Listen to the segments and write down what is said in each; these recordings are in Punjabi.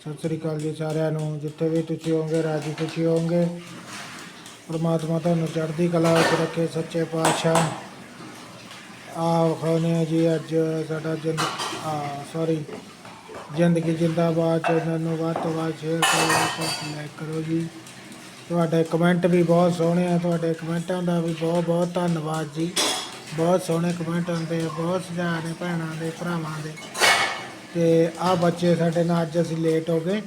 ਸਤਿ ਸ੍ਰੀ ਅਕਾਲ ਜੀ ਸਾਰਿਆਂ ਨੂੰ। ਜਿੱਥੇ ਵੀ ਤੁਸੀਂ ਹੋਵੋਗੇ, ਰਾਜੀ ਖੁਸ਼ੀ ਹੋਵੋਗੇ। ਪਰਮਾਤਮਾ ਤੁਹਾਨੂੰ ਚੜ੍ਹਦੀ ਕਲਾ ਵਿੱਚ ਰੱਖੇ, ਸੱਚੇ ਪਾਤਸ਼ਾਹ। ਆ ਖਾਣੇ ਜੀ ਅੱਜ ਸਾਡਾ ਜਿੰਦ ਆ ਸੌਰੀ ਜ਼ਿੰਦਗੀ ਜਿੰਦਾਬਾਦ ਚੈਨਲ ਨੂੰ ਵੱਧ ਤੋਂ ਵੱਧ ਸ਼ੇਅਰ ਕਰੋ ਲਾਈਕ ਕਰੋ ਜੀ। ਤੁਹਾਡੇ ਕਮੈਂਟ ਵੀ ਬਹੁਤ ਸੋਹਣੇ ਆ, ਤੁਹਾਡੇ ਕਮੈਂਟਾਂ ਦਾ ਵੀ ਬਹੁਤ ਬਹੁਤ ਧੰਨਵਾਦ ਜੀ। ਬਹੁਤ ਸੋਹਣੇ ਕਮੈਂਟ ਆਉਂਦੇ ਆ, ਬਹੁਤ ਸੁਝਾਅ ਨੇ ਭੈਣਾਂ ਦੇ, ਭਰਾਵਾਂ ਦੇ। ਤੇ ਆ ਬੱਚੇ ਸਾਡੇ ਨਾਲ ਅੱਜ ਅਸੀਂ ਲੇਟ ਹੋ ਗਏ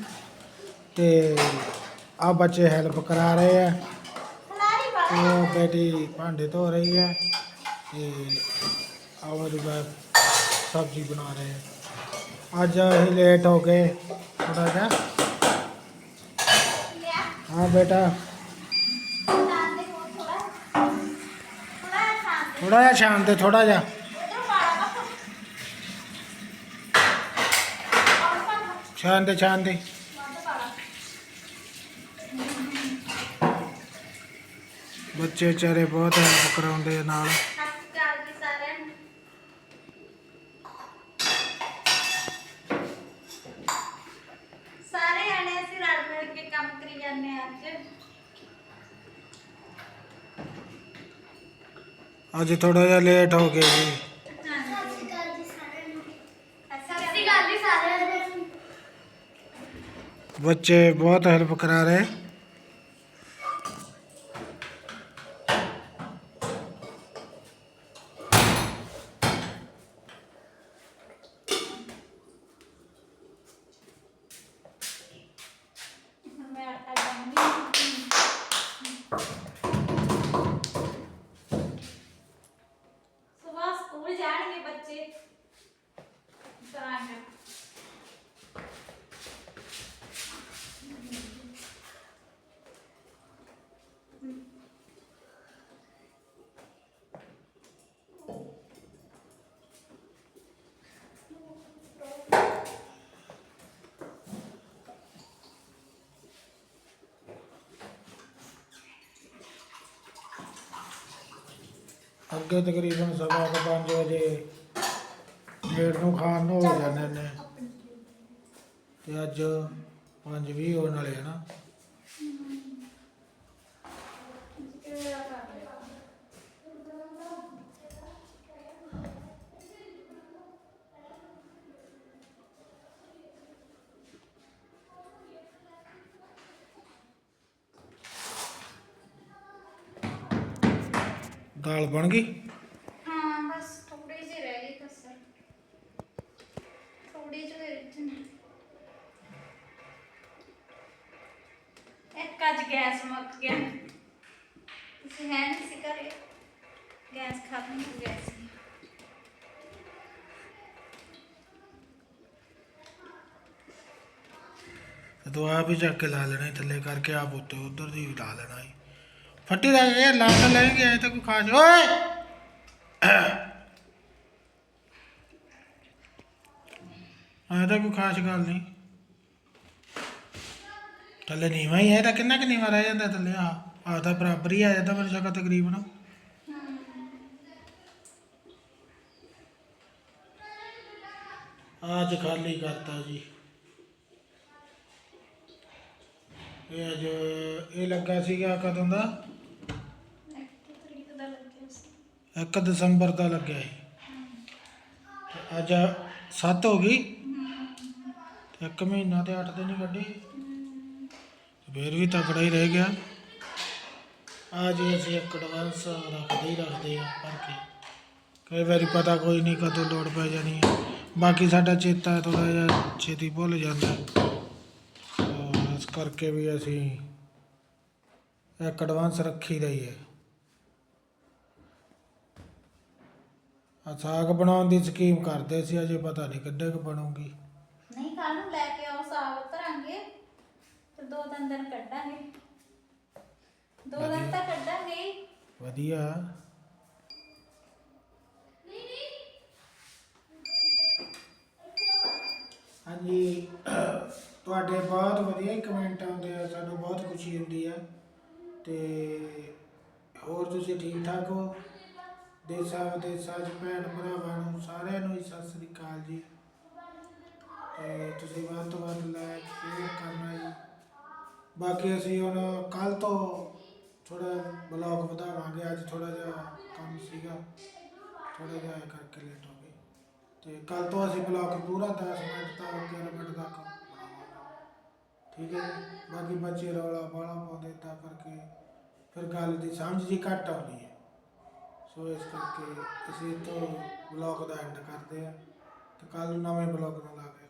ਤੇ ਆ ਬੱਚੇ ਹੈਲਪ ਕਰਾ ਰਹੇ ਆ। ਤੇ ਉਹ ਬੇਟੀ ਭਾਂਡੇ ਧੋ ਰਹੀ ਹੈ ਤੇ ਆ ਮੇਰੀ ਬਾਪ ਸਬਜ਼ੀ ਬਣਾ ਰਹੇ ਆ। ਅੱਜ ਅਸੀਂ ਲੇਟ ਹੋ ਗਏ ਥੋੜਾ ਜਿਹਾ। ਹਾਂ ਬੇਟਾ। ਥੋੜਾ ਜਿਹਾ ਸ਼ਾਮ ਤੇ ਥੋੜਾ ਜਿਹਾ। ਸ਼ਾਮ ਤੇ ਸ਼ਾਮ ਤੇ ਬੱਚੇ ਵਿਚਾਰੇ ਬਹੁਤ ਹੈਲਪ ਕਰਾਉਂਦੇ ਆ ਨਾਲ। ਅੱਜ। ਥੋੜਾ ਜਿਹਾ ਲੇਟ ਹੋ ਗਏ ਜੀ ਸਤਿ ਸ਼੍ਰੀ ਅਕਾਲ ਜੀ ਸਾਰਿਆਂ ਨੂੰ ਬੱਚੇ ਬਹੁਤ ਹੈਲਪ ਕਰਾ ਰਹੇ। ਅੱਗੇ ਤਕਰੀਬਨ ਸਵਾ ਕੁ ਪੰਜ ਵਜੇ ਡੇਢ ਨੂੰ ਖਾਣ ਨੂੰ ਹੋ ਜਾਂਦੇ ਨੇ। ਤੇ ਅੱਜ 5:20 ਹੋਣ ਵਾਲੇ ਆ ਦਾਲ ਬਣ ਗਈ? ਹਾਂ ਬਸ ਥੋੜੀ ਜਿਹੀ ਰਹਿ ਗਈ ਕਸਰ ਥੋੜੀ ਜਿਹੀ ਵਿੱਚ ਇੱਕ ਅੱਜ ਗੈਸ ਮੁੱਕ ਗਿਆ। ਤੁਸੀਂ ਹੈ ਨਹੀਂ ਸੀ ਘਰੇ? ਗੈਸ ਖਤਮ ਹੋ ਗਿਆ ਸੀ। ਆਪ ਹੀ ਚੱਕ ਕੇ ਲਾ ਲੈਣਾ ਥੱਲੇ ਕਰਕੇ ਆਪ ਉੱਤੇ ਉਧਰ ਦੀ ਵੀ ਲਾ ਲੈਣਾ ਸੀ। ਫੱਟੀ ਦਾ ਇਹ ਲਾ ਤਾਂ ਲੈਣਗੇ ਐ ਤਾਂ ਕੋਈ ਖਾਸ ਓਏ! ਖਾਸ ਗੱਲ ਨਹੀਂ। ਥੱਲੇ ਨੀਵਾ ਹੀ ਹੈ ਤਾਂ ਕਿੰਨਾ ਕਿ ਨੀਵਾ ਰਹਿ ਜਾਂਦਾ ਥੱਲੇ ਆ ਆ ਤਾਂ ਬਰਾਬਰ ਹੀ ਆ ਜਾਂਦਾ ਮੈਨੂੰ ਸ਼ਕਾ ਤਕਰੀਬਨ। ਅੱਜ ਖਾਲੀ ਕਰਤਾ ਜੀ। ਇਹ ਅੱਜ ਇਹ ਲੱਗਾ ਸੀਗਾ ਕਦੋਂ ਦਾ ਇੱਕ ਤਰੀਕ ਦਾ ਲੱਗਿਆ ਸੀ 1 ਦਸੰਬਰ ਦਾ ਲੱਗਿਆ ਸੀ। ਤੇ ਅੱਜ 7 ਹੋ ਗਈ। ਤੇ ਇੱਕ ਮਹੀਨਾ ਤੇ 8 ਦਿਨ ਹੀ ਕੱਢੀ। ਤੇ ਫੇਰ ਵੀ ਤਕੜਾ ਹੀ ਰਹਿ ਗਿਆ। ਆ ਜੀ ਅਸੀਂ ਇੱਕ ਐਡਵਾਂਸ ਰੱਖਦੇ ਹੀ ਰੱਖਦੇ ਆ ਭਰ ਕੇ। ਕਈ ਵਾਰੀ ਪਤਾ ਕੋਈ ਨਹੀਂ ਕਦੋਂ ਲੋੜ ਪੈ ਜਾਣੀ ਹੈ ਬਾਕੀ ਸਾਡਾ ਚੇਤਾ ਥੋੜਾ ਜਿਹਾ ਛੇਤੀ ਭੁੱਲ ਜਾਂਦਾ। ਇਸ ਕਰਕੇ ਵੀ ਅਸੀਂ ਇੱਕ ਐਡਵਾਂਸ ਰੱਖੀ ਦਾ ਹੀ ਹੈ ਸਾਗ ਬਣਾਉਣ ਦੀ ਸਕੀਮ ਕਰਦੇ ਸੀ ਅਜੇ ਪਤਾ ਨਹੀਂ ਕਿੱਡੇ ਕੁ ਬਣੂਗੀ। ਨਹੀਂ ਕੱਲ ਨੂੰ ਲੈ ਕੇ ਆਓ ਸਾਗ ਧਰਾਂਗੇ ਤੇ ਦੋ ਤਿੰਨ ਦਿਨ ਕੱਢਾਂਗੇ। ਦੋ ਦਿਨ ਤਾਂ ਕੱਢਾਂਗੇ ਹੀ। ਵਧੀਆ। ਹਾਂਜੀ। ਤੁਹਾਡੇ ਬਹੁਤ ਵਧੀਆ ਕਮੈਂਟ ਆਉਂਦੇ ਆ ਸਾਨੂੰ ਬਹੁਤ ਖੁਸ਼ੀ ਹੁੰਦੀ ਆ। ਤੇ ਹੋਰ ਤੁਸੀਂ ਠੀਕ ਠਾਕ ਹੋ? ਦੇਸਾਂ ਵਿਦੇਸਾਂ 'ਚ ਭੈਣ ਭਰਾਵਾਂ ਨੂੰ ਸਾਰਿਆਂ ਨੂੰ ਹੀ ਸਤਿ ਸ੍ਰੀ ਅਕਾਲ ਜੀ। ਤੇ ਤੁਸੀਂ ਵੱਧ ਤੋਂ ਵੱਧ ਲਾਈਕ ਬਾਕੀ ਅਸੀਂ ਹੁਣ ਕੱਲ ਤੋਂ ਥੋੜਾ ਬਲੌਗ ਵਧਾਵਾਂਗੇ। ਅੱਜ ਥੋੜਾ ਜਿਹਾ ਕੰਮ ਸੀਗਾ ਥੋੜਾ ਜਿਹਾ ਕਰਕੇ ਲੇਟ ਹੋ ਗਏ। ਤੇ ਕੱਲ ਤੋਂ ਅਸੀਂ ਬਲੌਗ ਪੂਰਾ 10 ਮਿੰਟ ਤੱਕ 11 ਮਿੰਟ ਤੱਕ ਬਣਾਵਾਂਗੇ। ਠੀਕ ਹੈ ਬਾਕੀ ਬੱਚੇ ਰੌਲਾ ਬਾਲਾ ਪਾਉਂਦੇ ਤਾਂ ਕਰਕੇ ਫਿਰ ਗੱਲ ਦੀ ਸਮਝ ਜੀ ਘੱਟ ਆਉਂਦੀ ਹੈ। ਸੋ ਇਸ ਕਰਕੇ ਅਸੀਂ ਤੋਂ ਬਲੌਗ ਦਾ ਐਂਡ ਕਰਦੇ ਆ ਤੇ ਕੱਲ ਨੂੰ ਨਵੇਂ ਬਲੌਗ ਨਾਲ ਆ ਗਏ